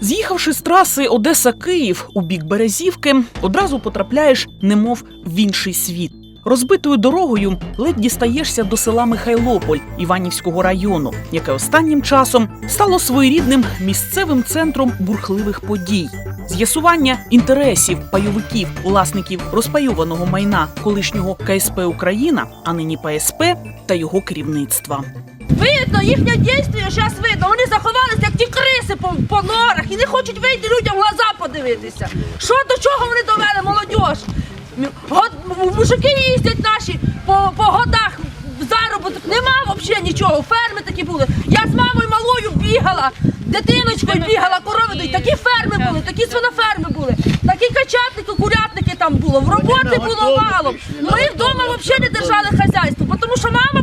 З'їхавши з траси Одеса-Київ у бік Березівки, одразу потрапляєш, немов в інший світ. Розбитою дорогою ледь дістаєшся до села Михайлополь Іванівського району, яке останнім часом стало своєрідним місцевим центром бурхливих подій. З'ясування інтересів пайовиків, власників розпайованого майна колишнього КСП Україна, а нині ПСП та його керівництва. Видно, їхнє дійство зараз видно. Вони заховалися, як ті криси по, по норах і не хочуть вийти людям в глаза подивитися. Що до чого вони довели, молодь? Мужики їздять наші по, по годах заробіток. Нема взагалі нічого. Ферми такі були. Я з мамою малою бігала, дитиночкою бігала, корови доїть. Такі ферми були, такі свиноферми були, такі качатники, курятники там було. В роботи було мало. Ми вдома взагалі не держали хазяйство, тому що мама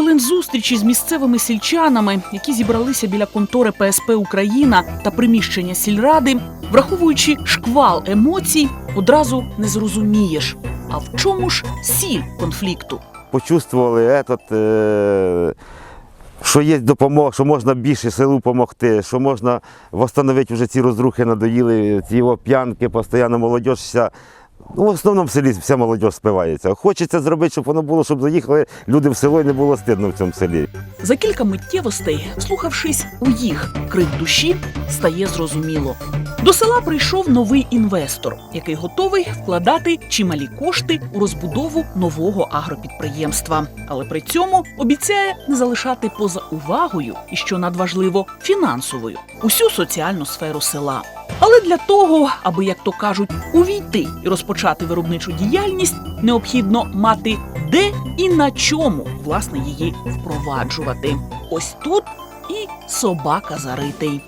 хвилин зустрічі з місцевими сільчанами, які зібралися біля контори ПСП Україна та приміщення сільради, враховуючи шквал емоцій, одразу не зрозумієш. А в чому ж сіль конфлікту? почувствували этот, е, що є допомога, що можна більше селу допомогти, що можна встановити вже ці розрухи, надоїли, ці його п'янки, постійно молодь вся. Ну, в основному в селі вся молодь спивається. Хочеться зробити, щоб воно було, щоб заїхали люди в село і не було стидно в цьому селі. За кілька миттєвостей, вслухавшись у їх крик душі, стає зрозуміло. До села прийшов новий інвестор, який готовий вкладати чималі кошти у розбудову нового агропідприємства, але при цьому обіцяє не залишати поза увагою і, що надважливо, фінансовою усю соціальну сферу села. Але для того, аби, як то кажуть, увійти і розпочати виробничу діяльність, необхідно мати де і на чому власне її впроваджувати. Ось тут і собака заритий.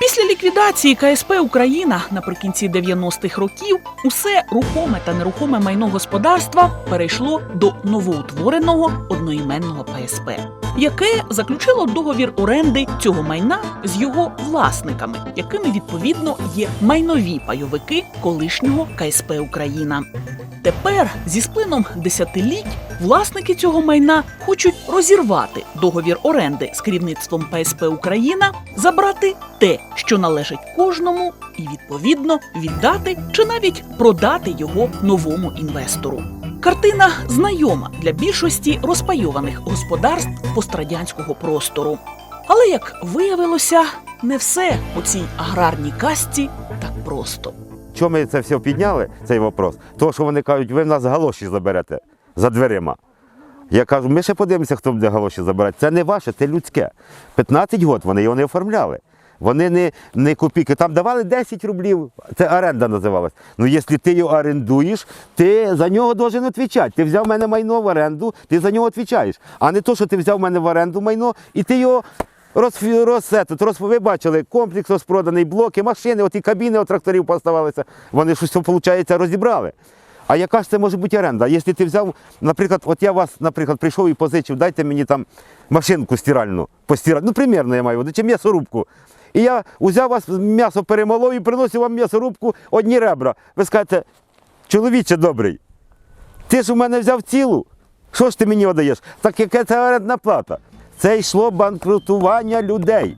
Після ліквідації КСП Україна наприкінці 90-х років усе рухоме та нерухоме майно господарства перейшло до новоутвореного одноіменного ПСП, яке заключило договір оренди цього майна з його власниками, якими відповідно є майнові пайовики колишнього КСП Україна. Тепер, зі сплином десятиліть, власники цього майна хочуть розірвати договір оренди з керівництвом ПСП Україна, забрати те, що належить кожному, і відповідно віддати чи навіть продати його новому інвестору. Картина знайома для більшості розпайованих господарств пострадянського простору. Але як виявилося, не все у цій аграрній касті так просто. Чому ми це все підняли, цей вопрос? Тому що вони кажуть, ви в нас галоші заберете за дверима. Я кажу, ми ще подивимося, хто буде галоші забирати. Це не ваше, це людське. 15 років вони його не оформляли. Вони не, не копійки. Там давали 10 рублів, це оренда називалась. Ну, якщо ти його орендуєш, ти за нього должен відповідати. Ти взяв в мене майно в оренду, ти за нього відповідаєш. А не то, що ти взяв в мене в оренду майно і ти його роз, роз, этот, роз, ви бачили, комплекс розпроданий, блоки, машини, оті кабіни от тракторів поставалися. Вони щось, виходить, розібрали. А яка ж це може бути оренда? Якщо ти взяв, наприклад, от я вас, наприклад, прийшов і позичив, дайте мені там машинку стиральну, постирати. Ну, примірно я маю, чи м'ясорубку. І я взяв вас м'ясо перемолов і приносив вам м'ясорубку одні ребра. Ви скажете, чоловіче добрий, ти ж у мене взяв цілу. Що ж ти мені одаєш? Так яка це орендна плата? Це йшло банкрутування людей.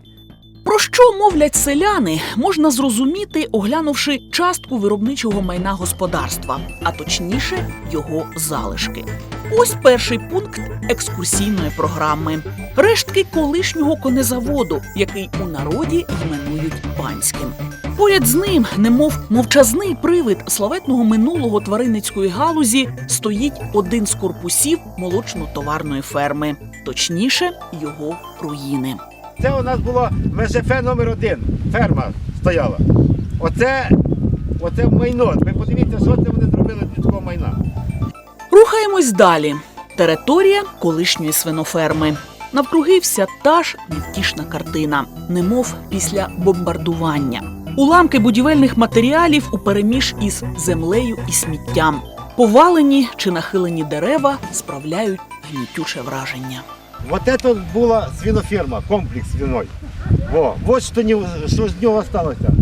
Про що мовлять селяни, можна зрозуміти, оглянувши частку виробничого майна господарства, а точніше його залишки. Ось перший пункт екскурсійної програми: рештки колишнього конезаводу, який у народі іменують панським. Поряд з ним, немов мовчазний привид славетного минулого тваринницької галузі, стоїть один з корпусів молочно-товарної ферми, точніше, його руїни. Це у нас було МЖФ номер один. Ферма стояла. Оце, оце майно. Ви подивіться, що це вони зробили з людського майна. Рухаємось далі. Територія колишньої свиноферми. Навкруги вся та ж невтішна картина, немов після бомбардування. Уламки будівельних матеріалів упереміж із землею і сміттям. Повалені чи нахилені дерева справляють гнітюче враження. Вот это була свиноферма, комплекс свиной. Во, вот що, не, що з нього залишилося.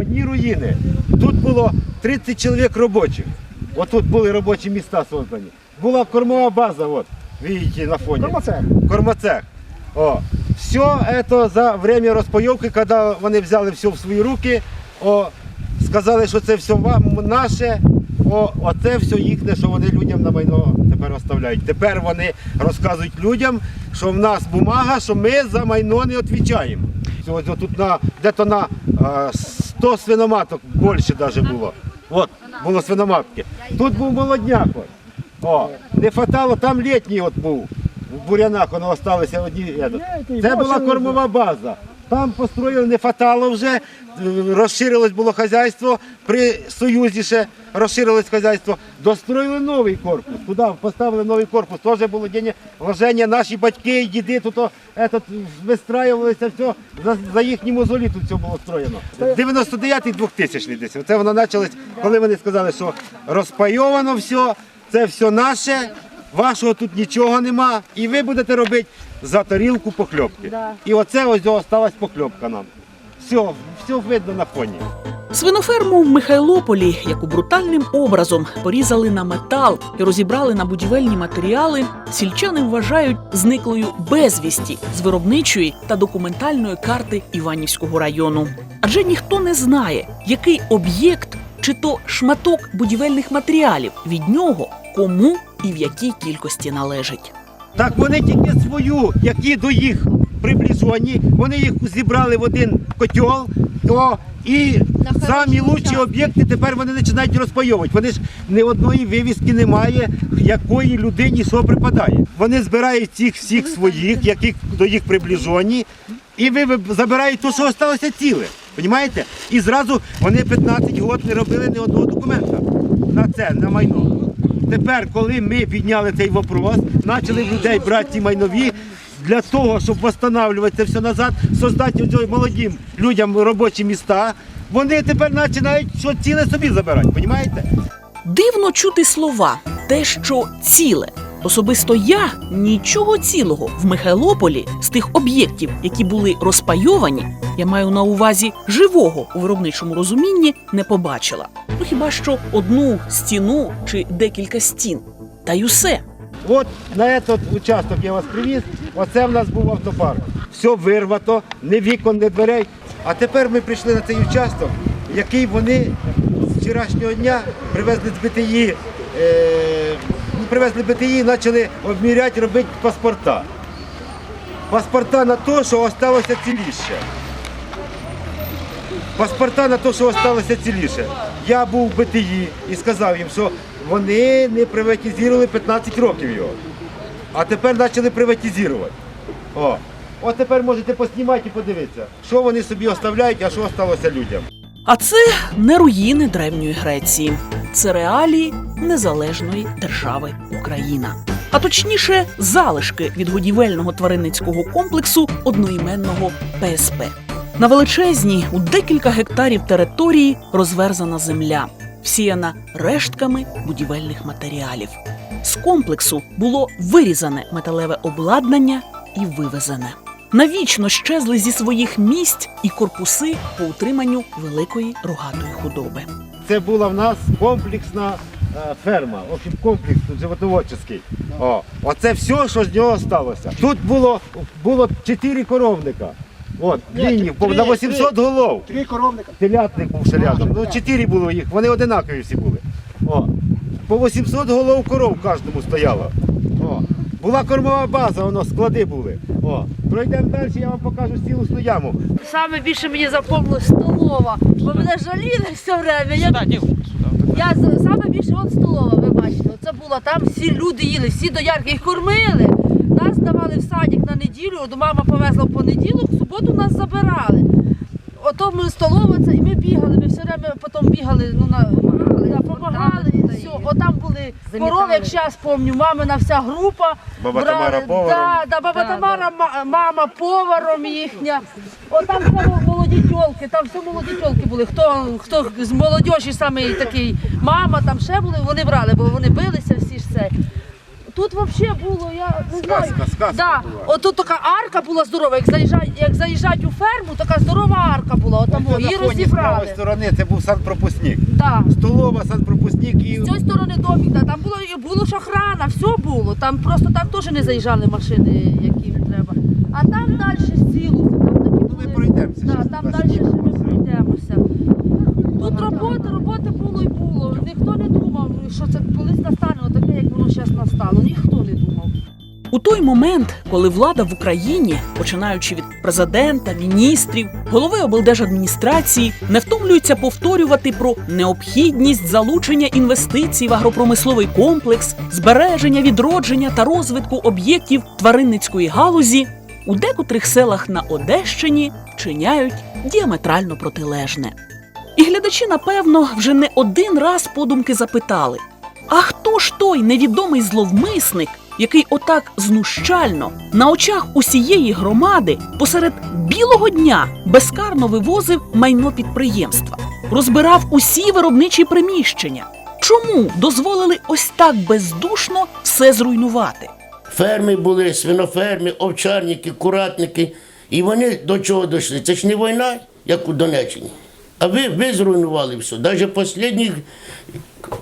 Одні руїни. Тут було 30 чоловік робочих. От тут були робочі міста создані. Була кормова база, от, видите, на фоні. Кормоцех. Кормоцех. О. Все це за время розпайовки, коли вони взяли все в свої руки, о, сказали, що це все вам наше. О, оце все їхнє, що вони людям на майно тепер оставляють. Тепер вони розказують людям, що в нас бумага, що ми за майно не відповідаємо. Ось тут на де-то на 100 свиноматок більше навіть було. От, було свиноматки. Тут був молодняк. О, не хватало, там літній от був. В бурянах воно залишилося одні. Це була кормова база. Там построїли, не хватало вже, розширилось було хазяйство, при Союзі ще розширилось хазяйство. Достроїли новий корпус. Туди поставили новий корпус. Теж було день вложення. Наші батьки і діди тут вистраювалися, все, за, за їхні мозолі тут все було строєно. 99-й 2000 десь. Це воно почалось, коли вони сказали, що розпайовано все, це все наше. Вашого тут нічого нема, і ви будете робити за тарілку похльопки. І оце ось осталась похльопка нам. Все, все видно на фоні. Свиноферму в Михайлополі, яку брутальним образом порізали на метал і розібрали на будівельні матеріали, сільчани вважають зниклою безвісті з виробничої та документальної карти Іванівського району. Адже ніхто не знає, який об'єкт чи то шматок будівельних матеріалів від нього кому і в якій кількості належить. Так вони тільки свою, які до їх приближені, вони їх зібрали в один котел. О, і самі лучші об'єкти тепер вони починають розпайовувати. Вони ж ні одної вивіски немає, якої людині що припадає. Вони збирають цих всіх своїх, які до їх приближені, і ви забираєте те, що залишилося ціле. Понімаєте? І зразу вони 15 років не робили ні одного документа на це, на майно. Тепер, коли ми підняли цей вопрос, почали людей брати ці майнові для того, щоб встановлювати це все назад, создати молодим людям робочі міста, вони тепер починають що ціле собі забирати, розумієте? Дивно чути слова, те, що ціле. Особисто я нічого цілого в Михайлополі з тих об'єктів, які були розпайовані, я маю на увазі живого у виробничому розумінні, не побачила. Ну хіба що одну стіну чи декілька стін. Та й усе. От на цей участок я вас привіз, оце в нас був автопарк. Все вирвато, ні вікон, ні дверей. А тепер ми прийшли на цей участок, який вони з вчорашнього дня привезли з привезли БТІ і почали обміряти, робити паспорта. Паспорта на те, що залишилося ціліше. Паспорта на те, що залишилося ціліше. Я був в БТІ і сказав їм, що вони не приватизували 15 років його. А тепер почали приватизувати. О. От тепер можете поснімати і подивитися, що вони собі оставляють, а що залишилося людям. А це не руїни древньої Греції, це реалії незалежної держави Україна. А точніше, залишки від будівельного тваринницького комплексу одноіменного ПСП. На величезній у декілька гектарів території розверзана земля, всіяна рештками будівельних матеріалів. З комплексу було вирізане металеве обладнання і вивезене. Навічно щезли зі своїх місць і корпуси по утриманню великої рогатої худоби. Це була в нас комплексна е, ферма, общем, комплекс животноводчий. О, оце все, що з нього сталося. Тут було, було 4 коровника. От, Ні, лінії, на 800 голов. Три коровника. Телятник був ще рядом. Ну, чотири було їх, вони одинакові всі були. О. По 800 голов коров кожному стояло. О. Була кормова база, воно склади були. О. Пройдемо далі, я вам покажу цілу яму. Саме більше мені запомнилось столова, бо мене жаліли все время. Я, я з- саме більше от столова, ви бачите. Це було там, всі люди їли, всі доярки їх кормили. Нас давали в садик на неділю, от мама повезла в понеділок, в суботу нас забирали. Ми столова це, і ми бігали, ми все время потім бігали, ну на да, помагали і все. Отам були корови, як зараз пам'ятаю, мамина вся група. Баба брали- Тамара поваром. Да, да, баба Тамара, ма- мама поваром їхня. От там все молоді тьолки, там все молоді тьолки були. Хто, хто з молодіжі саме такий, мама там ще були, вони брали, бо вони билися всі ж це. Тут взагалі було, я не знаю. Сказка, сказка да. була. Отут така арка була здорова, як заїжджать, як заїжджать у ферму, така здорова арка була, отам, Ось її на фоні з правої розібрали. сторони це був санпропускник. Да. Столова, санпропускник і З цієї сторони домик, да, там було, і було ж охрана, все було. Там просто так теж не заїжджали машини, які їм треба. А там далі сілося, там такі Ну, були. ми пройдемося Да, щас, там туди далі ще ми пройдемося. Тут роботи, роботи було і було. Ніхто не думав, що це колись настане, таке, зараз настало. Ніхто не думав. У той момент, коли влада в Україні, починаючи від президента, міністрів, голови облдержадміністрації, не втомлюється повторювати про необхідність залучення інвестицій в агропромисловий комплекс, збереження, відродження та розвитку об'єктів тваринницької галузі, у декотрих селах на Одещині вчиняють діаметрально протилежне. І глядачі, напевно, вже не один раз подумки запитали: а хто ж той невідомий зловмисник, який отак знущально на очах усієї громади посеред білого дня безкарно вивозив майно підприємства, розбирав усі виробничі приміщення? Чому дозволили ось так бездушно все зруйнувати? Ферми були, свиноферми, овчарники, куратники. І вони до чого дійшли? Це ж не війна, як у Донеччині. А ви, ви зруйнували все. Навіть останніх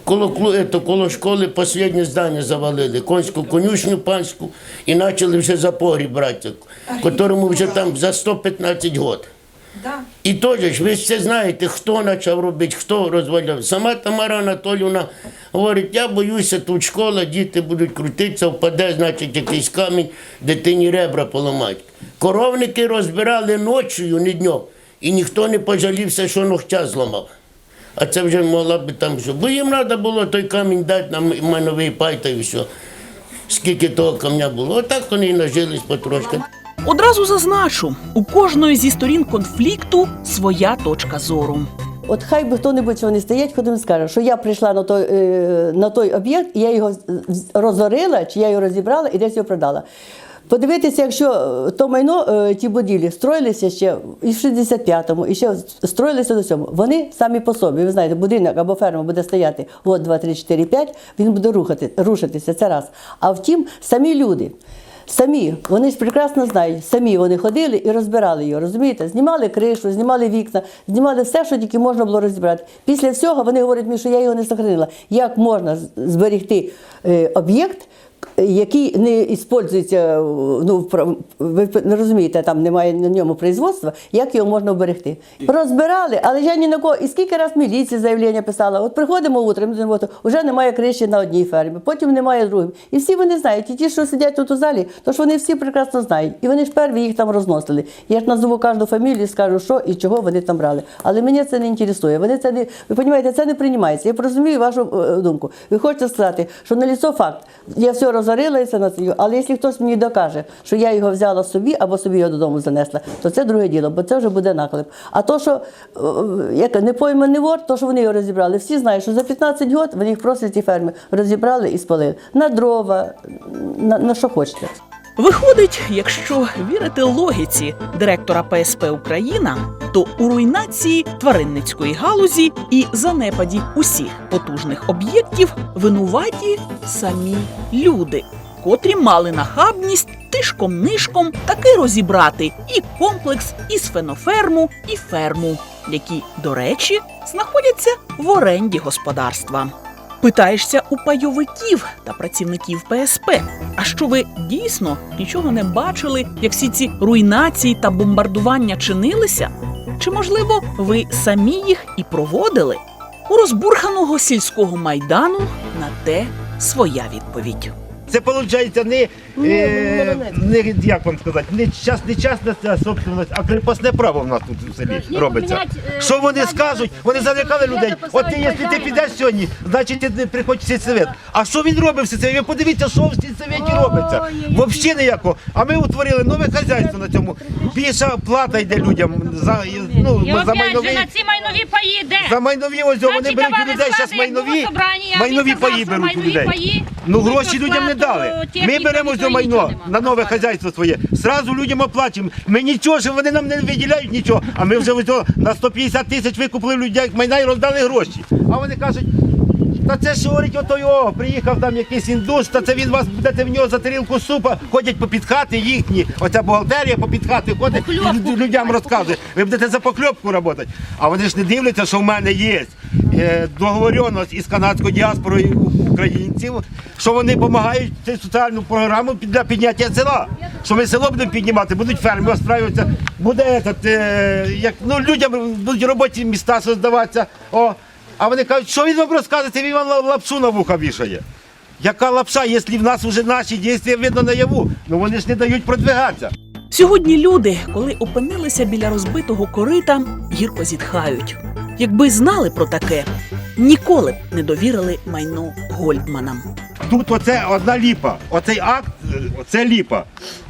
коло, ето, коло школи останнє здання завалили, конську конюшню панську, і почали вже за погріб брати, вже там за 115 років. І теж ви ж це знаєте, хто почав робити, хто розваляв. Сама Тамара Анатолівна говорить, я боюся, тут школа, діти будуть крутитися, впаде, значить, якийсь камінь, дитині ребра поламають. Коровники розбирали ночою, не днем, і ніхто не пожалівся, що ногтя зламав. А це вже могла би там що. Бо їм треба було той камінь дати на майновий пай та і все. Скільки того камня було. Отак вони і нажились потрошки. Одразу зазначу, у кожної зі сторін конфлікту своя точка зору. От хай би хто-небудь що вони стоять, хто не скаже, що я прийшла на той, е, на той об'єкт, і я його розорила, чи я його розібрала і десь його продала. Подивитися, якщо е, то майно, е, ті будівлі строїлися ще і в 65-му, і ще строїлися до цьому. Вони самі по собі, ви знаєте, будинок або ферма буде стояти от 2, 3, 4, 5, він буде рухати, рушитися, це раз. А втім, самі люди. Самі, вони ж прекрасно знають, самі вони ходили і розбирали його, розумієте? Знімали кришу, знімали вікна, знімали все, що тільки можна було розібрати. Після всього вони говорять мені, що я його не сохранила. Як можна зберегти е, об'єкт, який не використовується, ну, ви не розумієте, там немає на ньому производства, як його можна вберегти? Розбирали, але я ні на кого. І скільки раз міліція заявлення писала, от приходимо утром, вже немає криші на одній фермі, потім немає другій. І всі вони знають, і ті, що сидять тут у залі, то ж вони всі прекрасно знають. І вони ж перві їх там розносили. Я ж назову кожну фамілію, скажу, що і чого вони там брали. Але мене це не інтересує. Вони це не, ви розумієте, це не приймається. Я розумію вашу е, думку. Ви хочете сказати, що на лісо факт, я все розорила і на це. Але якщо хтось мені докаже, що я його взяла собі або собі його додому занесла, то це друге діло, бо це вже буде наклеп. А то, що е, як не пойманий вор, то що вони його розібрали, всі знають, що за 15 років вони їх просто ці ферми розібрали і спалили. На дрова, на, на що хочете. Виходить, якщо вірити логіці директора ПСП Україна, то у руйнації тваринницької галузі і занепаді усіх потужних об'єктів винуваті самі люди, котрі мали нахабність тишком-нишком таки розібрати і комплекс, і сфеноферму, і ферму, які, до речі, знаходяться в оренді господарства. Питаєшся у пайовиків та працівників ПСП. А що ви дійсно нічого не бачили, як всі ці руйнації та бомбардування чинилися? Чи можливо ви самі їх і проводили? У розбурханого сільського майдану на те своя відповідь. Це виходить не, е, не як вам сказати, не час, не частна ця собственность, а кріпосне право в нас тут в селі Должны робиться. поміняти, е, Що вони скажуть? Вони залякали людей. От ти, якщо ти хазяїна. підеш сьогодні, значить ти не приходь в сільсовет. А що він робив в сільсоветі? Ви подивіться, що в сільсоветі робиться. Взагалі ніякого. А ми утворили нове хазяйство на цьому. Більша плата йде людям за, ну, І за опять майнові. же на ці майнові паї де? За майнові ось вони Значить, беруть у людей зараз склади, як майнові, було собрання, майнові він паї що беруть у майнові людей. паї, Ну гроші людям не сплату, дали. Ми беремо за майно на нове хазяйство своє. Сразу людям оплачуємо. Ми нічого, що вони нам не виділяють нічого. А ми вже на 150 тисяч викупили людей майна і роздали гроші. А вони кажуть, Та це ж говорить, ото його, приїхав там якийсь індус, та це він вас будете в нього за тарілку супа, ходять попід хати їхні, оця бухгалтерія попід хати ходить і людям розказує, ви будете за покльопку працювати. А вони ж не дивляться, що в мене є е, договоренність із канадською діаспорою українців, що вони допомагають цю соціальну програму для підняття села. Що ми село будемо піднімати, будуть ферми остраюватися, буде этот, е, як, ну, людям будуть робочі міста создаватися. О. А вони кажуть, що він вам розказує, він вам ла- лапшу на вуха вішає. Яка лапша, якщо в нас вже наші дії видно наяву? Ну вони ж не дають продвигатися. Сьогодні люди, коли опинилися біля розбитого корита, гірко зітхають. Якби знали про таке, ніколи б не довірили майно Гольдманам. Тут оце одна ліпа. Оцей акт, це ліпа.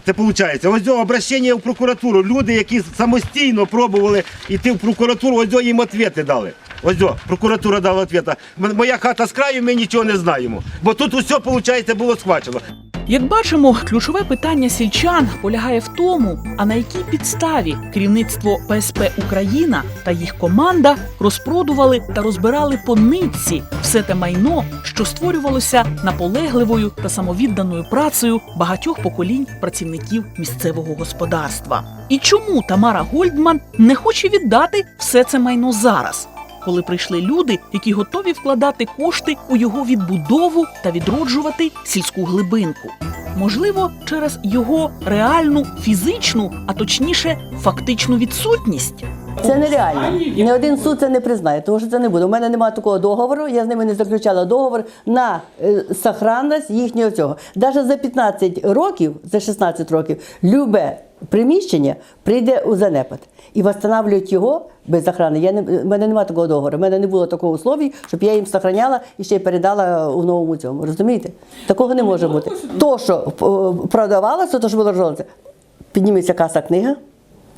Це виходить. Ось цього обращення в прокуратуру. Люди, які самостійно пробували йти в прокуратуру, ось цього їм відповіді дали. Ось цього, прокуратура дала відповідь. М- Моя хата з краю, ми нічого не знаємо. Бо тут усе, виходить, було схвачено. Як бачимо, ключове питання сільчан полягає в тому, а на якій підставі керівництво ПСП Україна та їх команда розпродували та розбирали по нитці все те майно, що створювалося наполегливою та самовідданою працею багатьох поколінь працівників місцевого господарства. І чому Тамара Гольдман не хоче віддати все це майно зараз? Коли прийшли люди, які готові вкладати кошти у його відбудову та відроджувати сільську глибинку. Можливо, через його реальну фізичну, а точніше, фактичну відсутність. Це нереально. Ні один суд це не признає, тому що це не буде. У мене немає такого договору, я з ними не заключала договор на е, сохранність їхнього цього. Навіть за 15 років, за 16 років, любе приміщення прийде у занепад і встановлюють його без охорони. Я не, в мене немає такого договору. У мене не було такого условій, щоб я їм сохраняла і ще й передала у новому цьому. Розумієте? Такого не може бути. То, що е, продавалося, то що було робилося, підніметься каса книга.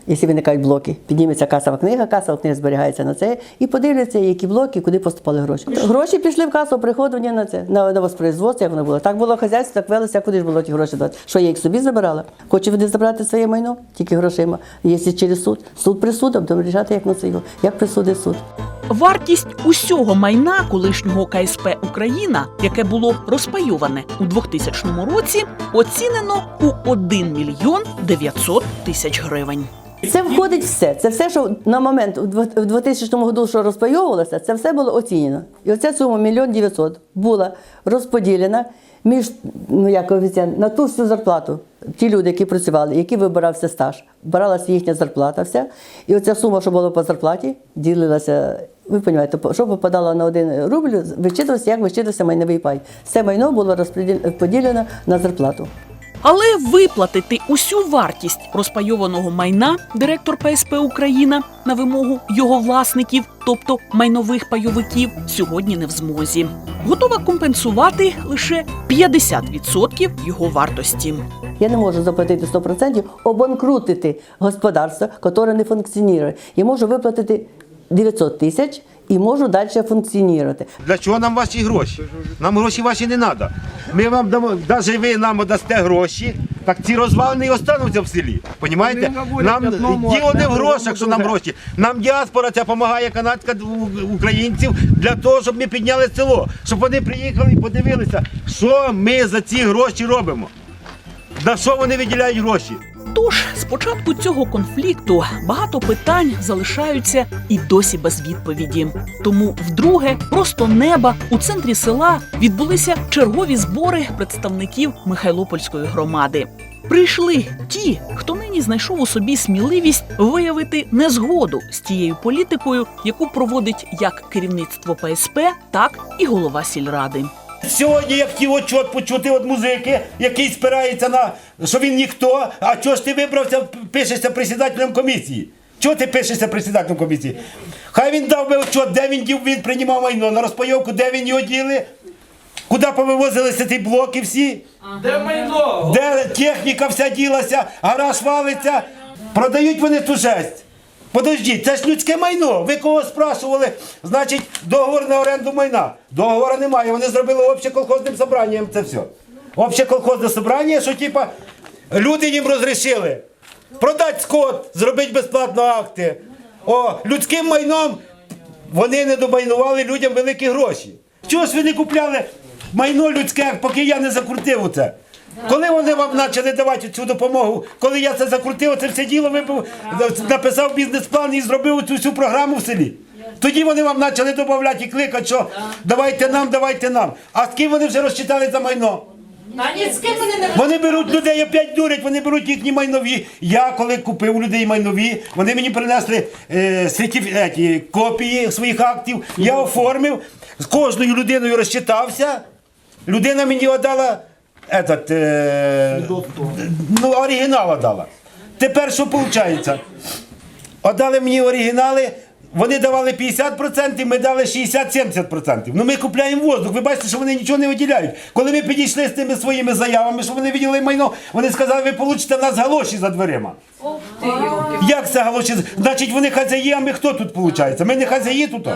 Якщо виникають блоки, підніметься касова книга, касова книга зберігається на це і подивляться, які блоки, куди поступали гроші. Гроші пішли в касу, приходили на це, на, на воспроизводство, як воно було. Так було хазяйство, так велося, куди ж було ті гроші дати. Що я їх собі забирала? Хочу вони забрати своє майно, тільки грошима. Якщо через суд, суд присудом, то рішати, як на це його, як присудить суд. Вартість усього майна колишнього КСП Україна, яке було розпайоване у 2000 році, оцінено у 1 мільйон 900 тисяч гривень. Це входить все. Це все, що на момент в 2000 году, що розпайовувалося, це все було оцінено. І оця сума мільйон 900 була розподілена між ну як коефіцієнт, на ту всю зарплату. Ті люди, які працювали, які вибирався стаж, бралася їхня зарплата вся. І оця сума, що була по зарплаті, ділилася. Ви розумієте, що попадало на один рубль, вичитувався, як вичитувався майновий пай. Все майно було розподіл- поділено на зарплату. Але виплатити усю вартість розпайованого майна директор ПСП Україна на вимогу його власників, тобто майнових пайовиків, сьогодні не в змозі. Готова компенсувати лише 50% його вартості. Я не можу заплатити 100%, обанкрутити господарство, яке не функціонує. Я можу виплатити 900 тисяч і можу далі функціонувати. Для чого нам ваші гроші? Нам гроші ваші не треба. Ми вам дамо, навіть ви нам дасте гроші, так ці розвалини і остануться в селі. Понімаєте? Нам діло не в грошах, що нам гроші. Нам діаспора ця допомагає канадська українців для того, щоб ми підняли село, щоб вони приїхали і подивилися, що ми за ці гроші робимо. На що вони виділяють гроші? Тож з початку цього конфлікту багато питань залишаються і досі без відповіді. Тому вдруге, просто неба у центрі села відбулися чергові збори представників Михайлопольської громади. Прийшли ті, хто нині знайшов у собі сміливість виявити незгоду з тією політикою, яку проводить як керівництво ПСП, так і голова сільради. Сьогодні я хотів отчет почути від музики, який спирається на що він ніхто. А чого ж ти вибрався, пишешся председателем комісії? Чого ти пишешся председателем комісії? Хай він дав би отчет, де він дів, він приймав майно на розпайовку, де він його діли, куди повивозилися ці блоки всі, Де майно? де техніка вся ділася, гараж валиться. Продають вони ту жесть. Подождіть, це ж людське майно. Ви кого спрашували? Значить, договор на оренду майна. Договору немає. Вони зробили общеколхозним собранням це все. Общеколхозне собрання, що типа люди їм розрішили. Продати скот, зробити безплатно акти. О, людським майном вони не домайнували людям великі гроші. чого ж ви не купляли майно людське, поки я не закрутив оце? Коли вони вам почали давати цю допомогу, коли я це закрутив, це все діло вибив, написав бізнес-план і зробив цю всю програму в селі. Тоді вони вам почали додавати і кликати, що давайте нам, давайте нам. А з ким вони вже розчитали за майно? Вони беруть людей, опять дурять, вони беруть їхні майнові. Я коли купив у людей майнові, вони мені принесли е, сертиф- еті, копії своїх актів, я оформив, з кожною людиною розчитався. Людина мені віддала этот, е, ну, оригінал віддала. Тепер що виходить? Отдали мені оригінали. Вони давали 50%, ми дали 60-70%. Ну ми купляємо воздух. Ви бачите, що вони нічого не виділяють. Коли ми підійшли з тими своїми заявами, що вони виділи майно, вони сказали, ви получите в нас галоші за дверима. Як це галоші? Значить, вони хазяї, а ми хто тут виходить? Ми не хазяї тут.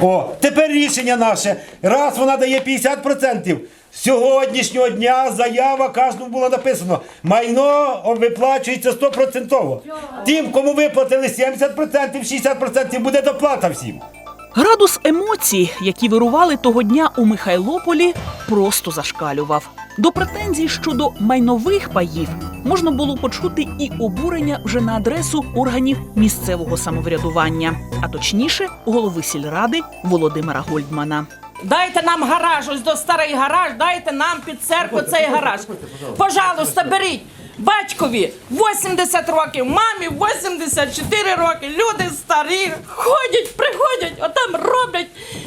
О, тепер рішення наше. Раз вона дає 50%. Сьогоднішнього дня заява кожному було написано. Майно виплачується 100%. Тим, кому виплатили 70%, 60% буде доплата всім. Градус емоцій, які вирували того дня у Михайлополі, просто зашкалював. До претензій щодо майнових паїв можна було почути і обурення вже на адресу органів місцевого самоврядування, а точніше, голови сільради Володимира Гольдмана. Дайте нам гараж, ось до старий гараж, дайте нам під церкву цей гараж. Пожалуйста, беріть. Батькові 80 років, мамі 84 роки. Люди старі ходять, приходять, отам роблять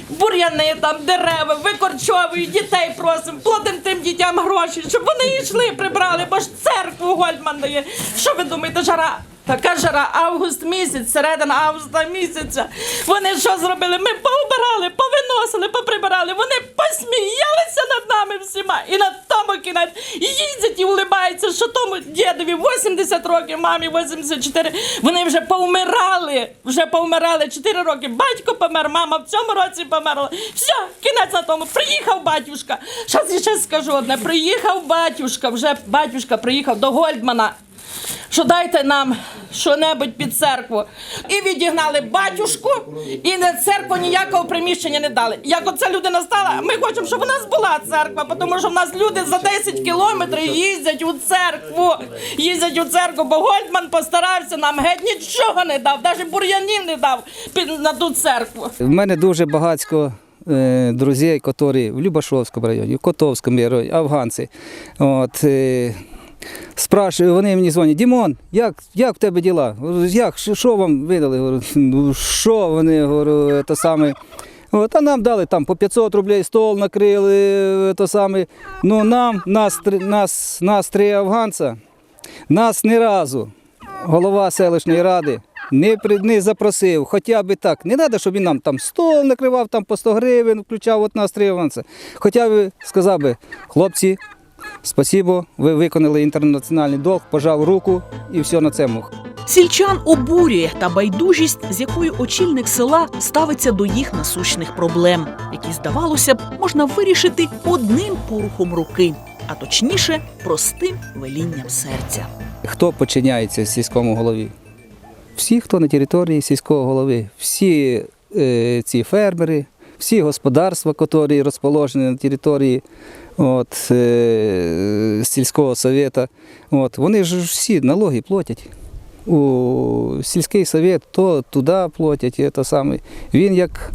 бур'яни, там дерева, викорчовують, дітей просимо, платимо тим дітям гроші, щоб вони йшли, прибрали, бо ж церкву Гольдман дає. Що ви думаєте, жара? Така жара, август місяць, середина августа місяця. Вони що зробили? Ми поубирали, повиносили, поприбирали. Вони посміялися над нами всіма. І на тому кінець їздять і улибаються, що тому дідові 80 років, мамі 84. Вони вже повмирали. Вже повмирали 4 роки. Батько помер, мама в цьому році померла. Все, кінець на тому. Приїхав батюшка. Щас ще скажу одне. Приїхав батюшка, вже батюшка приїхав до Гольдмана що дайте нам що-небудь під церкву. І відігнали батюшку, і на церкву ніякого приміщення не дали. Як оця людина стала, ми хочемо, щоб у нас була церква, тому що в нас люди за 10 кілометрів їздять у церкву. Їздять у церкву, бо Гольдман постарався нам геть нічого не дав, навіть бур'янів не дав на ту церкву. В мене дуже багатько е, друзів, які в Любашовському районі, в Котовському районі, афганці. От, е, спрашую, вони мені дзвонять, Дімон, як, як в тебе діла? Як, що, вам видали? «Ну, що вони, говорю, це саме. От, а нам дали там по 500 рублей стол накрили, то саме. Ну нам, нас, нас, нас три афганця, нас ні разу голова селищної ради не, не запросив, хоча б так. Не треба, щоб він нам там стол накривав там по 100 гривень, включав от нас три аванси. Хоча б сказав би, хлопці, спасибо, ви виконали інтернаціональний долг, пожав руку і все на цьому. Сільчан обурює та байдужість, з якою очільник села ставиться до їх насущних проблем, які, здавалося б, можна вирішити одним порухом руки, а точніше, простим велінням серця. Хто подчиняється сільському голові? Всі, хто на території сільського голови, всі е, ці фермери, всі господарства, які розположені на території от, е, сільського совєта, от, вони ж всі налоги платять. У сільський совет то туди платять, і те саме. Він як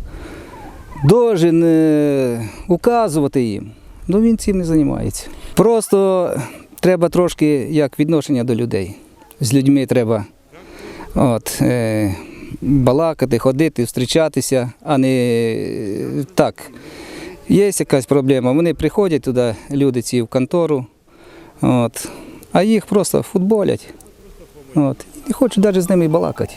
должен е, указувати їм, ну він цим не займається. Просто треба трошки як відношення до людей. З людьми треба от, е, балакати, ходити, зустрічатися, а не е, так. Є якась проблема. Вони приходять туди, люди ці в контору, от, а їх просто футболять. От, і не хочуть навіть з ними балакати.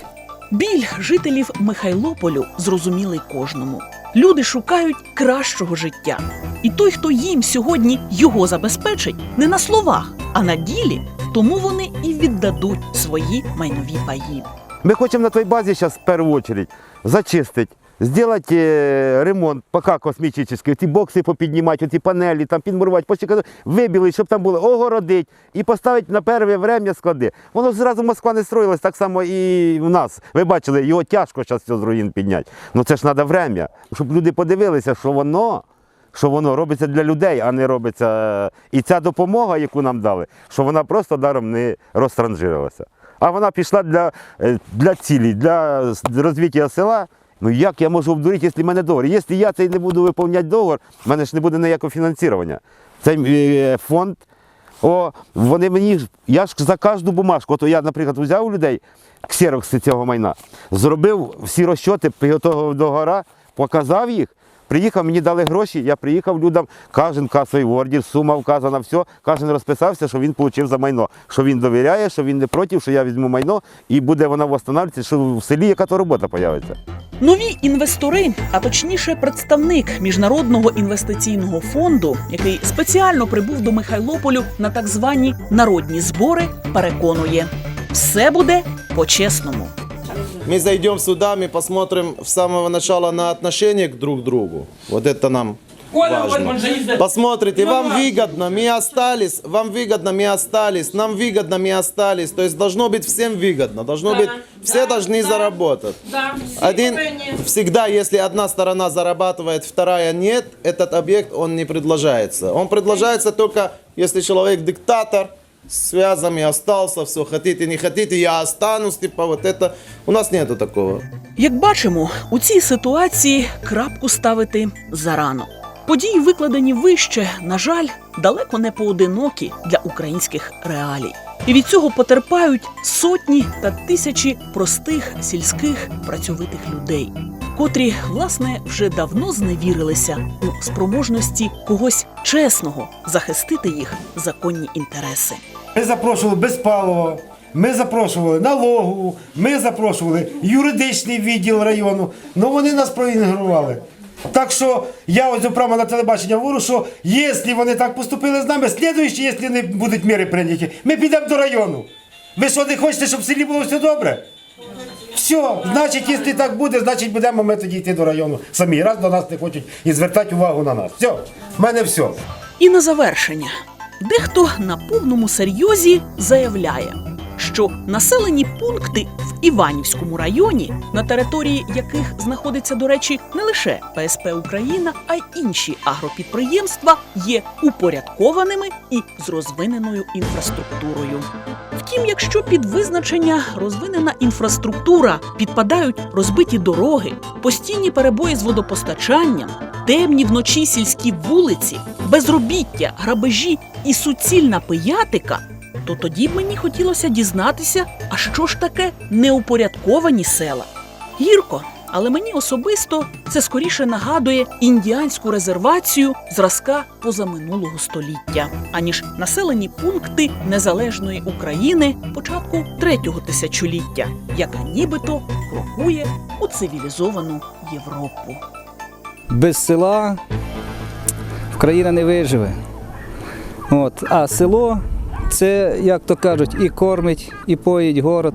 Біль жителів Михайлополю зрозумілий кожному. Люди шукають кращого життя. І той, хто їм сьогодні його забезпечить, не на словах, а на ділі, тому вони і віддадуть свої майнові паї. Ми хочемо на той базі зараз в першу чергу зачистити Зробити е, ремонт, поки космічний, ті бокси попіднімати, ті панелі, там підмурувати, почекати, вибілити, щоб там було, огородити і поставити на перше время склади. Воно зразу Москва не строїлась, так само і в нас. Ви бачили, його тяжко зараз з руїн підняти. Ну це ж треба время, щоб люди подивилися, що воно. Що воно робиться для людей, а не робиться. І ця допомога, яку нам дали, що вона просто даром не розтранжирилася. А вона пішла для, е, для цілі, для розвиття села. Ну як я можу обдурити, якщо в мене договор? Якщо я цей не буду виповняти договор, в мене ж не буде ніякого фінансування. Цей е, фонд, о, вони мені, я ж за кожну бумажку, от я, наприклад, взяв у людей ксерокси цього майна, зробив всі розчоти, підготував договора, показав їх. Приїхав, мені дали гроші, я приїхав людям, кожен касовий ордер, сума вказана, все, кожен розписався, що він отримав за майно, що він довіряє, що він не проти, що я візьму майно і буде вона встановлюватися, що в селі яка то робота з'явиться. Нові інвестори, а точніше, представник міжнародного інвестиційного фонду, який спеціально прибув до Михайлополю на так звані народні збори, переконує, все буде по-чесному. Мы зайдем сюда, мы посмотрим с самого начала на отношение к друг другу. Вот это нам важно. Посмотрите, вам выгодно, мы остались, вам выгодно, мы остались, нам выгодно, мы остались. То есть должно быть всем выгодно, должно быть, все должны заработать. Один, всегда, если одна сторона зарабатывает, вторая нет, этот объект, он не предложается. Он предложается только, если человек диктатор, связами остался, все, хотите, не хотите, я останусь, типа вот это. У нас нету такого. Як бачимо, у цій ситуації крапку ставити зарано. Події, викладені вище, на жаль, далеко не поодинокі для українських реалій. І від цього потерпають сотні та тисячі простих сільських працьовитих людей, котрі, власне, вже давно зневірилися у спроможності когось чесного захистити їх законні інтереси. Ми запрошували Безпалова, ми запрошували налогову, ми запрошували юридичний відділ району. Ну вони нас проігнорували. Так що я ось прямо на телебачення говорю, що якщо вони так поступили з нами, слідуючи, якщо не будуть міри прийняті, ми підемо до району. Ви що не хочете, щоб в селі було все добре? Все, значить, якщо так буде, значить будемо ми тоді йти до району самі. Раз до нас не хочуть і звертати увагу на нас. Все, в мене все. І на завершення, дехто на повному серйозі заявляє, що населені пункти в Іванівському районі, на території яких знаходиться, до речі, не лише ПСП Україна, а й інші агропідприємства, є упорядкованими і з розвиненою інфраструктурою. Втім, якщо під визначення розвинена інфраструктура підпадають розбиті дороги, постійні перебої з водопостачанням, темні вночі сільські вулиці, безробіття, грабежі і суцільна пиятика, то тоді б мені хотілося дізнатися, а що ж таке неупорядковані села. Гірко, але мені особисто це скоріше нагадує індіанську резервацію зразка позаминулого століття, аніж населені пункти незалежної України початку третього тисячоліття, яка нібито крокує у цивілізовану Європу. Без села країна не виживе. От. А село це, як то кажуть, і кормить, і поїть город.